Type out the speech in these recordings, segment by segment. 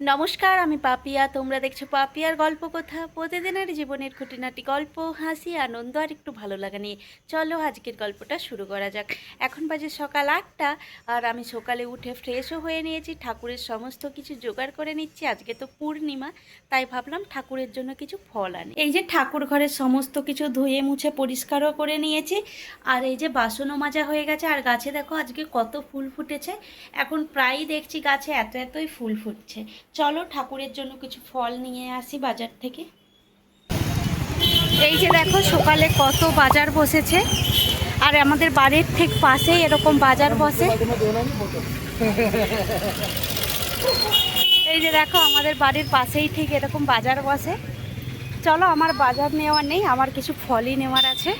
নমস্কার, আমি পাপিয়া। তোমরা দেখছ পাপিয়ার গল্প কথা। প্রতিদিনের জীবনের খুঁটিনাটি গল্প, হাসি, আনন্দ আর একটু ভালো লাগা নিয়ে। চলো আজকের গল্পটা শুরু করা যাক। এখন বাজে সকাল আটটা আর আমি সকালে উঠে ফ্রেশও হয়ে নিয়েছি। ঠাকুরের সমস্ত কিছু জোগাড় করে নিচ্ছি। আজকে তো পূর্ণিমা, তাই ভাবলাম ঠাকুরের জন্য কিছু ফল আনি। এই যে ঠাকুর ঘরের সমস্ত কিছু ধুয়ে মুছে পরিষ্কারও করে নিয়েছি। আর এই যে বাসনও মাজা হয়ে গেছে। আর গাছে দেখো আজকে কত ফুল ফুটেছে। এখন প্রায়ই দেখছি গাছে এত এতই ফুল ফুটছে। চলো ঠাকুরের জন্য কিছু ফল নিয়ে আসি বাজার থেকে। এই যে দেখো, সকালে কত বাজার বসেছে। আর আমাদের বাড়ির ঠিক পাশেই এরকম বাজার বসে। এই যে দেখো, আমাদের বাড়ির পাশেই ঠিক এরকম বাজার বসে। চলো, আমার বাজার নেওয়ার নেই, আমার কিছু ফলই নেওয়ার আছে।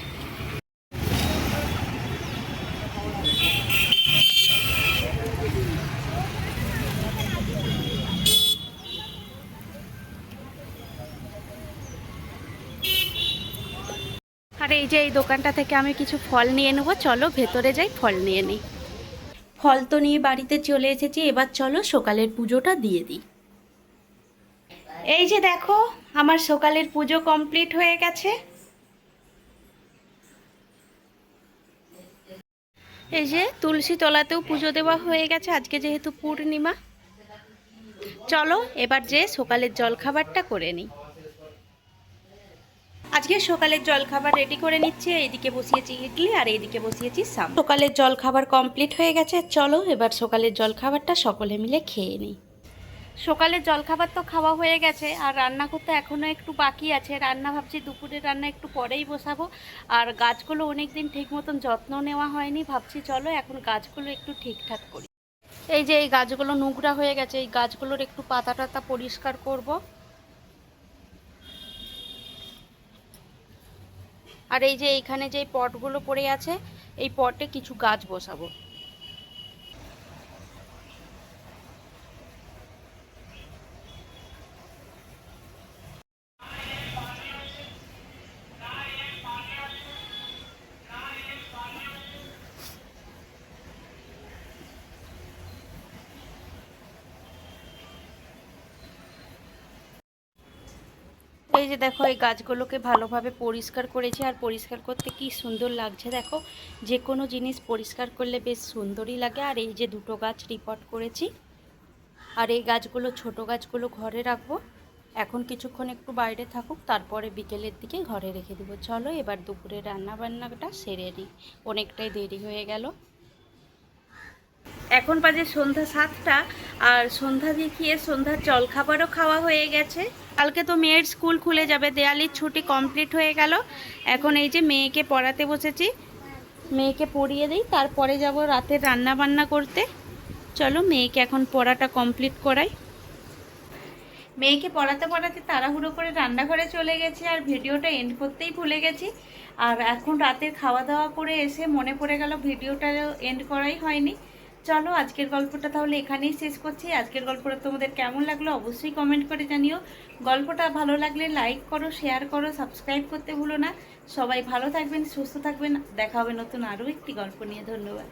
এই যে এই দোকানটা থেকে আমি কিছু ফল নিয়ে নেব। চলো ভেতরে যাই, ফল নিয়ে নিই। ফল তো নিয়ে বাড়িতে চলে এসেছি, এবার চলো সকালের পুজোটা দিয়ে দিই। এই যে দেখো, আমার সকালের পুজো কমপ্লিট হয়ে গেছে। এই যে তুলসী তলাতেও পুজো দেওয়া হয়ে গেছে, আজকে যেহেতু পূর্ণিমা। চলো, এবার যে সকালের জলখাবারটা করে নিই। আজকে সকালের জলখাবার রেডি করে নিচ্ছি, এইদিকে বসিয়েছি ইডলি আর এইদিকে বসিয়েছি সাম। সকালের জলখাবার কমপ্লিট হয়ে গেছে, চলো এবার সকালের জলখাবারটা সকলে মিলে খেয়ে নিই। সকালের জলখাবার তো খাওয়া হয়ে গেছে, আর রান্না করতে এখনও একটু বাকি আছে। রান্না ভাবছি দুপুরের রান্না একটু পরেই বসাবো। আর গাছগুলো অনেক দিন ঠিক মতন যত্ন নেওয়া হয়নি, ভাবছি চলো এখন গাছগুলো একটু ঠিকঠাক করি। এই যে এই গাছগুলো নোংরা হয়ে গেছে, এই গাছগুলোর একটু পাতা টাতা পরিষ্কার করব। আর এই যে এইখানে যে পটগুলো পড়ে আছে এই পটে কিছু গাছ বসাবো। এই যে দেখো, এই গাছগুলোকে ভালোভাবে পরিষ্কার করেছি। আর পরিষ্কার করতে কি সুন্দর লাগছে দেখো। যে কোনো জিনিস পরিষ্কার করলে বেশ সুন্দরই লাগে। আর এই যে দুটো গাছ রিপোর্ট করেছি। আর এই গাছগুলো, ছোট গাছগুলো ঘরে রাখব। এখন কিছুক্ষণ একটু বাইরে থাকুক, তারপরে বিকেলের দিকে ঘরে রেখে দেবো। চলো, এবার দুপুরে রান্না বান্নাটা সেরে নিই। অনেকটাই দেরি হয়ে গেল। এখন বাজে সন্ধ্যা সাতটা। আর সন্ধ্যা দেখিয়ে সন্ধ্যার জলখাবারও খাওয়া হয়ে গেছে। কালকে তো মেয়ের স্কুল খুলে যাবে, দেয়ালির ছুটি কমপ্লিট হয়ে গেল। এখন এই যে মেয়েকে পড়াতে বসেছি, মেয়েকে পড়িয়ে দিই, তারপরে যাব রাতের রান্না বান্না করতে। চলো মেয়েকে এখন পড়াটা কমপ্লিট করাই। মেয়েকে পড়াতে পড়াতে তাড়াহুড়ো করে রান্নাঘরে চলে গেছি আর ভিডিওটা এন্ড করতেই ভুলে গেছি। আর এখন রাতের খাওয়া দাওয়া করে এসে মনে পড়ে গেল ভিডিওটা এন্ড করাই হয়নি। চলো আজকের গল্পটা তাহলে এখানেই শেষ করছি। আজকের গল্পটা তোমাদের কেমন লাগল অবশ্যই কমেন্ট করে জানিও। গল্পটা ভালো লাগলে লাইক করো শেয়ার করো সাবস্ক্রাইব করতে ভুলো না। সবাই ভালো থাকবেন, সুস্থ থাকবেন। দেখা হবে নতুন আরও একটি গল্প নিয়ে। ধন্যবাদ।